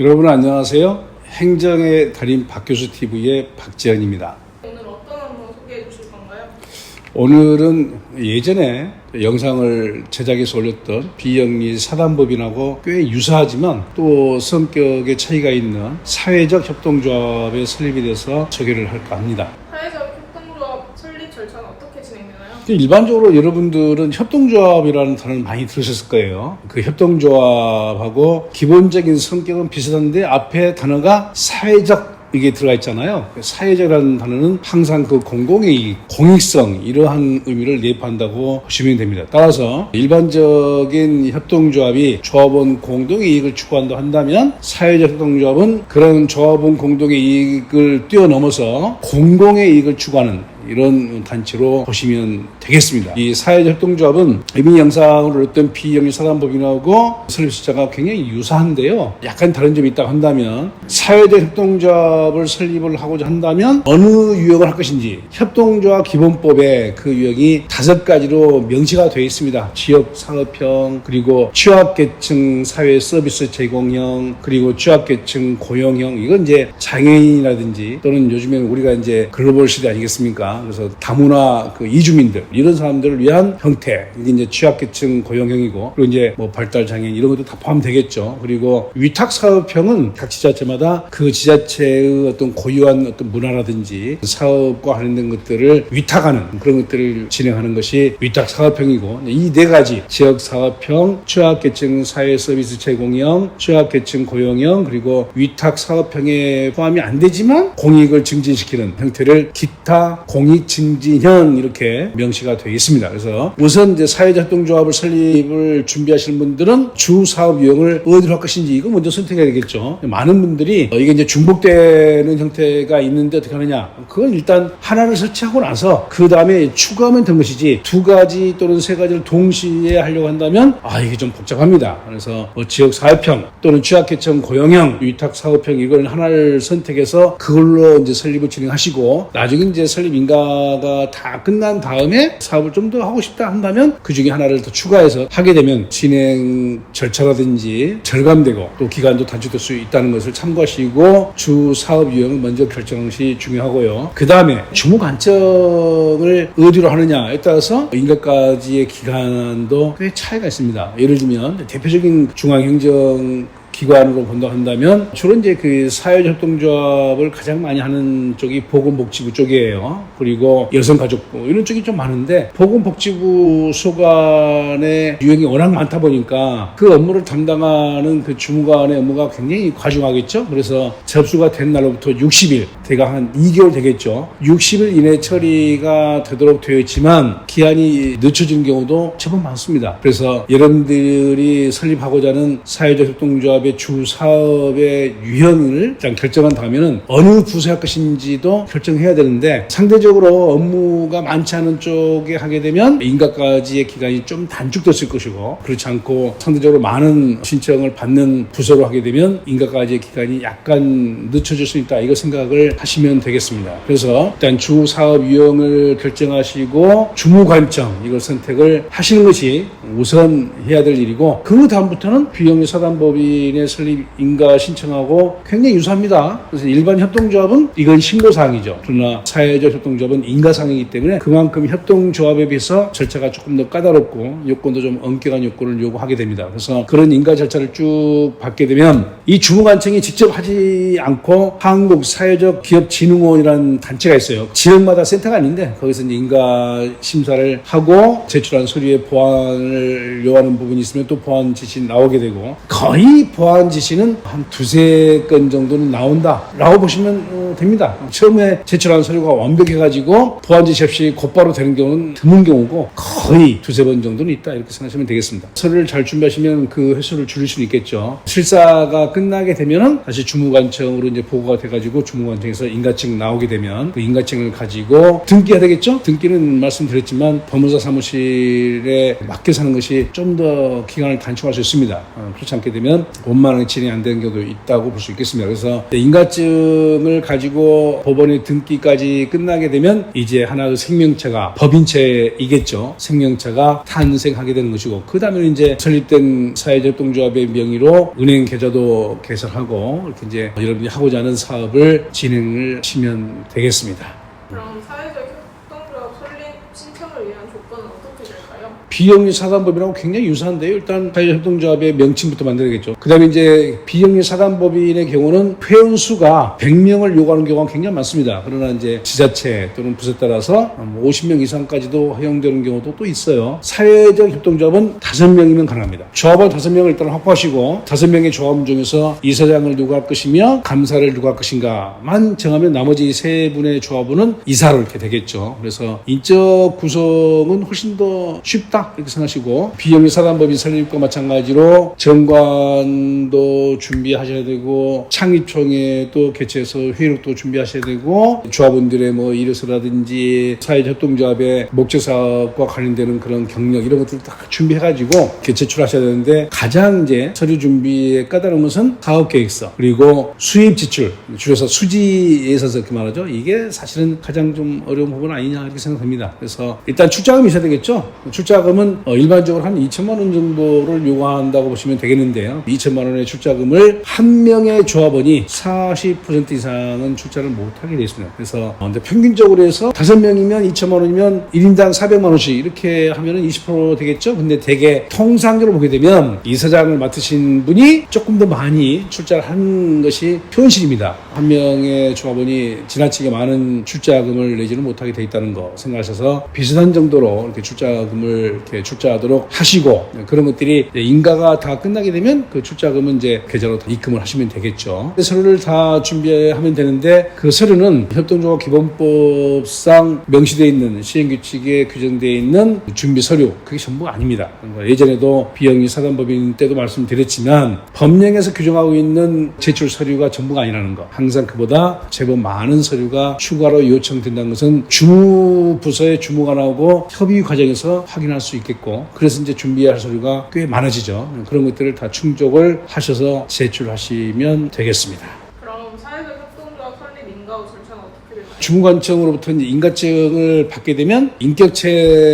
여러분 안녕하세요. 행정의 달인 박교수 TV의 박지현입니다. 오늘 어떤 업무 소개해 주실 건가요? 오늘은 예전에 영상을 제작해서 올렸던 비영리 사단법인하고 꽤 유사하지만 또 성격의 차이가 있는 사회적 협동조합의 설립에 대해서 소개를 할까 합니다. 사회적 협동조합 설립 절차는 어떻게 진행되나요? 일반적으로 여러분들은 협동조합이라는 단어를 많이 들으셨을 거예요. 그 협동조합하고 기본적인 성격은 비슷한데 앞에 단어가 사회적 이게 들어가 있잖아요. 그 사회적이라는 단어는 항상 그 공공의 공익성 이러한 의미를 내포한다고 보시면 됩니다. 따라서 일반적인 협동조합이 조합원 공동의 이익을 추구한다 한다면 사회적 협동조합은 그런 조합원 공동의 이익을 뛰어넘어서 공공의 이익을 추구하는 이런 단체로 보시면 되겠습니다. 이 사회적 협동조합은 이미 영상을 올렸던 비영리 사단법인하고 설립 숫자가 굉장히 유사한데요. 약간 다른 점이 있다고 한다면 사회적 협동조합을 설립을 하고자 한다면 어느 유형을 할 것인지 협동조합 기본법에 그 유형이 다섯 가지로 명시가 되어 있습니다. 지역 사업형 그리고 취약계층 사회 서비스 제공형 그리고 취약계층 고용형 이건 이제 장애인이라든지 또는 요즘에는 우리가 이제 글로벌 시대 아니겠습니까? 그래서 다문화 그 이주민들 이런 사람들을 위한 형태 이게 이제 취약계층 고용형이고 그리고 이제 뭐 발달 장애인 이런 것도 다 포함되겠죠. 그리고 위탁 사업형은 각 지자체마다 그 지자체의 어떤 고유한 어떤 문화라든지 사업과 관련된 것들을 위탁하는 그런 것들을 진행하는 것이 위탁 사업형이고 이 네 가지 지역 사업형, 취약계층 사회 서비스 제공형, 취약계층 고용형 그리고 위탁 사업형에 포함이 안 되지만 공익을 증진시키는 형태를 기타 공익 증진형 이렇게 명시가 되어 있습니다. 그래서 우선 이제 사회적 협동조합을 설립을 준비하시는 분들은 주 사업 유형을 어디로 할 것인지 이거 먼저 선택해야 되겠죠. 많은 분들이 어, 이게 이제 중복되는 형태가 있는데 어떻게 하느냐? 그건 일단 하나를 설치하고 나서 그 다음에 추가하면 된 것이지 두 가지 또는 세 가지를 동시에 하려고 한다면 아 이게 좀 복잡합니다. 그래서 뭐 지역 사업형 또는 취약계층 고용형, 위탁 사업형 이걸 하나를 선택해서 그걸로 이제 설립을 진행하시고 나중에 이제 설립 인가 가 다 끝난 다음에 사업을 좀 더 하고 싶다 한다면 그 중에 하나를 더 추가해서 하게 되면 진행 절차라든지 절감되고 또 기간도 단축될 수 있다는 것을 참고하시고 주 사업 유형을 먼저 결정하는 것이 중요하고요. 그 다음에 주무 관청을 어디로 하느냐에 따라서 인가까지의 기간도 꽤 차이가 있습니다. 예를 들면 대표적인 중앙행정 기관으로 본다 한다면 주로 이제 그 사회협동조합을 가장 많이 하는 쪽이 보건복지부 쪽이에요. 그리고 여성가족부 이런 쪽이 좀 많은데 보건복지부 소관의 유형이 워낙 많다 보니까 그 업무를 담당하는 그 주무관의 업무가 굉장히 과중하겠죠. 그래서 접수가 된 날로부터 60일, 대강 한 2개월 되겠죠. 60일 이내 처리가 되도록 되어 있지만 기한이 늦춰진 경우도 제법 많습니다. 그래서 여러분들이 설립하고자 하는 사회적 협동조합의 주 사업의 유형을 일단 결정한 다음에는 어느 부서 할 것인지도 결정해야 되는데 상대적으로 업무가 많지 않은 쪽에 하게 되면 인가까지의 기간이 좀 단축됐을 것이고 그렇지 않고 상대적으로 많은 신청을 받는 부서로 하게 되면 인가까지의 기간이 약간 늦춰질 수 있다 이거 생각을 하시면 되겠습니다. 그래서 일단 주 사업 유형을 결정하시고 주무관청 이걸 선택을 하시는 것이 우선 해야 될 일이고 그 다음부터는 비영리 사단법인 의 설립 인가 신청하고 굉장히 유사합니다. 그래서 일반 협동조합은 이건 신고사항이죠. 그러나 사회적 협동조합은 인가사항이기 때문에 그만큼 협동조합에 비해서 절차가 조금 더 까다롭고 요건도 좀 엄격한 요건을 요구하게 됩니다. 그래서 그런 인가 절차를 쭉 받게 되면 이 주무관청이 직접 하지 않고 한국 사회적 기업진흥원이라는 단체가 있어요. 지역마다 센터가 아닌데 거기서 인가 심사를 하고 제출한 서류에 보완을 요하는 부분이 있으면 또 보완 지시 나오게 되고 거의 보완 지시는 한 두세 건 정도는 나온다라고 보시면 어, 됩니다. 처음에 제출한 서류가 완벽해가지고 보완 지시 없이 곧바로 되는 경우는 드문 경우고 거의 두세 번 정도는 있다 이렇게 생각하시면 되겠습니다. 서류를 잘 준비하시면 그 횟수를 줄일 수는 있겠죠. 실사가 끝나게 되면은 다시 주무관청으로 이제 보고가 돼가지고 주무관청에서 인가증 나오게 되면 그 인가증을 가지고 등기해야 되겠죠. 등기는 말씀드렸지만 법무사 사무실에 맡겨 사는 것이 좀 더 기간을 단축할 수 있습니다. 어, 그렇지 않게 되면 원만하게 진행이 안 되는 경우도 있다고 볼 수 있겠습니다. 그래서 인가증을 가지고 법원의 등기까지 끝나게 되면 이제 하나의 생명체가 법인체이겠죠. 생명체가 탄생하게 되는 것이고 그 다음에 이제 설립된 사회적동조합의 명의로 은행 계좌도 개설하고 이렇게 이제 여러분이 하고자 하는 사업을 진행을 하시면 되겠습니다. 그럼 사회적 협동조합 설립 신청을 위한 조건은 어떻게 될까요? 비영리 사단법인하고 굉장히 유사한데요. 일단 사회협동조합의 명칭부터 만들어야겠죠. 그 다음에 이제 비영리 사단법인의 경우는 회원수가 100명을 요구하는 경우가 굉장히 많습니다. 그러나 이제 지자체 또는 부서에 따라서 50명 이상까지도 허용되는 경우도 또 있어요. 사회적 협동조합은 5명이면 가능합니다. 조합원 5명을 일단 확보하시고 5명의 조합 중에서 이사장을 누가 할 것이며 감사를 누가 할 것인가만 정하면 나머지 세 분의 조합원은 이사로 이렇게 되겠죠. 그래서 인적 구성은 훨씬 더 쉽다 이렇게 생각하시고 비영리 사단법인 설립과 마찬가지로 정관도 준비하셔야 되고 창립총회도 개최해서 회의록도 준비하셔야 되고 조합원들의 뭐 이력서라든지 사회협동조합의 목적 사업과 관련되는 그런 경력 이런 것들 다 준비해가지고 이렇게 제출하셔야 되는데 가장 이제 서류 준비에 까다로운 것은 사업 계획서 그리고 수입 지출 줄여서 수지에 있어서 이렇게 말하죠. 이게 사실은 가장 좀 어려운 부분 아니냐 이렇게 생각합니다. 그래서 일단 출자금이 있어야 되겠죠. 출자금 은 어, 일반적으로 한 2천만 원 정도를 요구한다고 보시면 되겠는데요. 2천만 원의 출자금을 한 명의 조합원이 40% 이상은 출자를 못하게 되어 있습니다. 그래서 어, 근데 평균적으로 해서 5명이면 2천만 원이면 1인당 400만 원씩 이렇게 하면은 20% 되겠죠. 근데 대개 통상적으로 보게 되면 이사장을 맡으신 분이 조금 더 많이 출자를 한 것이 현실입니다. 한 명의 조합원이 지나치게 많은 출자금을 내지는 못하게 돼 있다는 거 생각하셔서 비슷한 정도로 이렇게 출자금을 이렇게 출자하도록 하시고 그런 것들이 인가가 다 끝나게 되면 그 출자금은 이제 계좌로 다 입금을 하시면 되겠죠. 서류를 다 준비하면 되는데 그 서류는 협동조합 기본법상 명시되어 있는 시행규칙에 규정되어 있는 준비 서류 그게 전부가 아닙니다. 예전에도 비영리 사단법인 때도 말씀드렸지만 법령에서 규정하고 있는 제출 서류가 전부가 아니라는 거. 항상 그보다 제법 많은 서류가 추가로 요청된다는 것은 주무부서의 주무관하고 협의 과정에서 확인할 수 있겠고 그래서 이제 준비할 서류가 꽤 많아지죠. 그런 것들을 다 충족을 하셔서 제출하시면 되겠습니다. 그럼 사회적 협동조합 설립 인가 후 절차는 어떻게 될까요? 주무관청으로부터 인가증을 받게 되면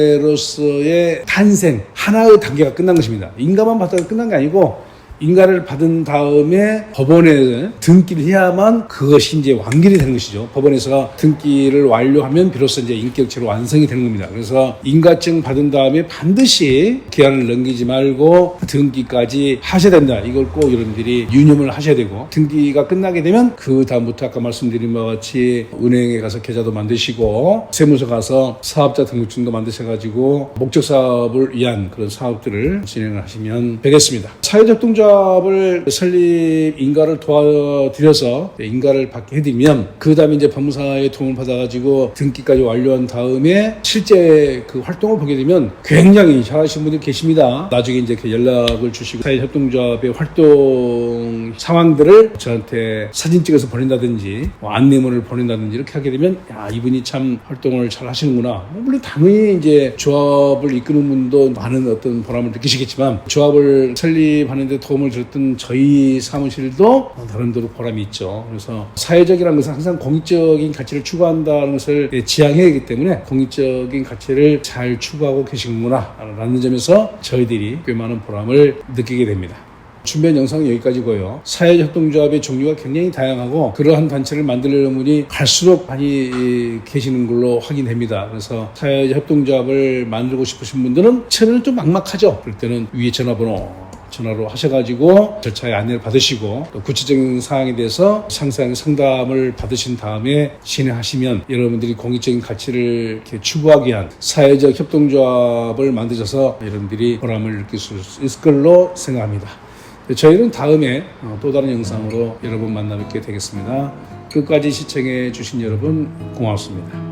인격체로서의 탄생 하나의 단계가 끝난 것입니다. 인가만 받다가 끝난 게 아니고 인가를 받은 다음에 법원에 등기를 해야만 그것이 이제 완결이 되는 것이죠. 법원에서 등기를 완료하면 비로소 이제 인격체로 완성이 되는 겁니다. 그래서 인가증 받은 다음에 반드시 기한을 넘기지 말고 등기까지 하셔야 된다. 이걸 꼭 여러분들이 유념을 하셔야 되고 등기가 끝나게 되면 그 다음부터 아까 말씀드린 바와 같이 은행에 가서 계좌도 만드시고 세무서 가서 사업자 등록증도 만드셔가지고 목적 사업을 위한 그런 사업들을 진행을 하시면 되겠습니다. 사회적 동조 합을 설립 인가를 도와드려서 인가를 받게 해드리면 그 다음에 이제 법무사의 도움을 받아가지고 등기까지 완료한 다음에 실제 그 활동을 보게 되면 굉장히 잘하시는 분들이 계십니다. 나중에 이제 연락을 주시고 사회협동조합의 활동 상황들을 저한테 사진 찍어서 보낸다든지 뭐 안내문을 보낸다든지 이렇게 하게 되면 야 이분이 참 활동을 잘 하시는구나. 뭐 물론 당연히 이제 조합을 이끄는 분도 많은 어떤 보람을 느끼시겠지만 조합을 설립하는데 도 움을 줬던 저희 사무실도 나름대로 보람이 있죠. 그래서 사회적이라는 것은 항상 공익적인 가치를 추구한다는 것을 지향해야 하기 때문에 공익적인 가치를 잘 추구하고 계시는구나 라는 점에서 저희들이 꽤 많은 보람을 느끼게 됩니다. 준비한 영상은 여기까지고요. 사회협동조합의 종류가 굉장히 다양하고 그러한 단체를 만들려는 분이 갈수록 많이 계시는 걸로 확인됩니다. 그래서 사회협동조합을 만들고 싶으신 분들은 처음에는 좀 막막하죠. 그럴 때는 위에 전화번호 전화로 하셔가지고 절차의 안내를 받으시고 또 구체적인 사항에 대해서 상세하게 상담을 받으신 다음에 진행하시면 여러분들이 공익적인 가치를 이렇게 추구하기 위한 사회적 협동조합을 만드셔서 여러분들이 보람을 느낄 수 있을 걸로 생각합니다. 저희는 다음에 어, 또 다른 영상으로 여러분 만나 뵙게 되겠습니다. 끝까지 시청해 주신 여러분 고맙습니다.